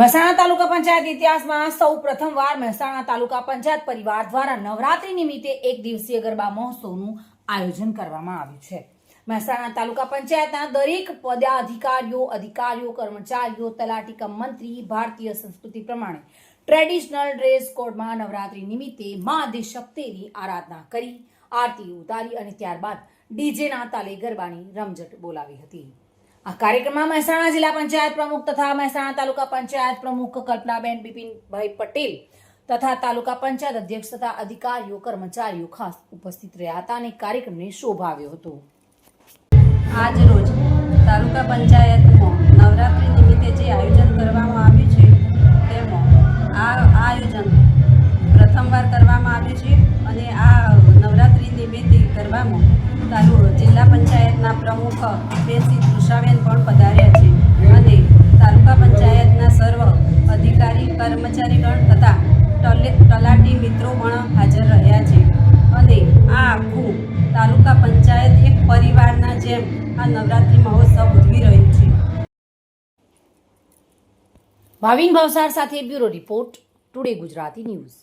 મહેસાણા તાલુકા પંચાયત ઇતિહાસમાં સૌ પ્રથમવાર મહેસાણા તાલુકા પંચાયત પરિવાર દ્વારા નવરાત્રી નિમિત્તે એક દિવસીય ગરબા મહોત્સવનું આયોજન કરવામાં આવ્યું છે. મહેસાણા તાલુકા પંચાયતના દરેક પદાધિકારીઓ, અધિકારીઓ, કર્મચારીઓ, તલાટી કમ મંત્રી, ભારતીય સંસ્કૃતિ પ્રમાણે ટ્રેડિશનલ ડ્રેસ કોડમાં નવરાત્રી નિમિત્તે મા આદિશક્તિની આરાધના કરી, આરતી ઉતારી અને ત્યારબાદ ડીજેના તાલે ગરબાની રમઝટ બોલાવી હતી. આ કાર્યક્રમમાં મહેસાણા જિલ્લા પંચાયત પ્રમુખ તથા મહેસાણા તાલુકા પંચાયત પ્રમુખ કલ્પનાબેન બિપિનભાઈ પટેલ તથા તાલુકા પંચાયત અધ્યક્ષ તથા અધિકારીઓ કર્મચારીઓ ખાસ ઉપસ્થિત રહ્યા હતા અને કાર્યક્રમને શોભાવ્યો હતો. આજ રોજ તાલુકા પંચાયતમાં પ્રમુખ બેન શ્રી તૃષાબેન પણ પધાર્યા છે. અને તાલુકા પંચાયતના સર્વ અધિકારી કર્મચારીગણ તથા તલાટી મિત્રો પણ હાજર રહ્યા છે. અને આ આખું તાલુકા પંચાયત એક પરિવારના જેમ આ નવરાત્રિ મહોત્સવ ઉજવી રહ્યું છે. ભાવિન ભવસાર સાથે bureau report, today Gujarati news.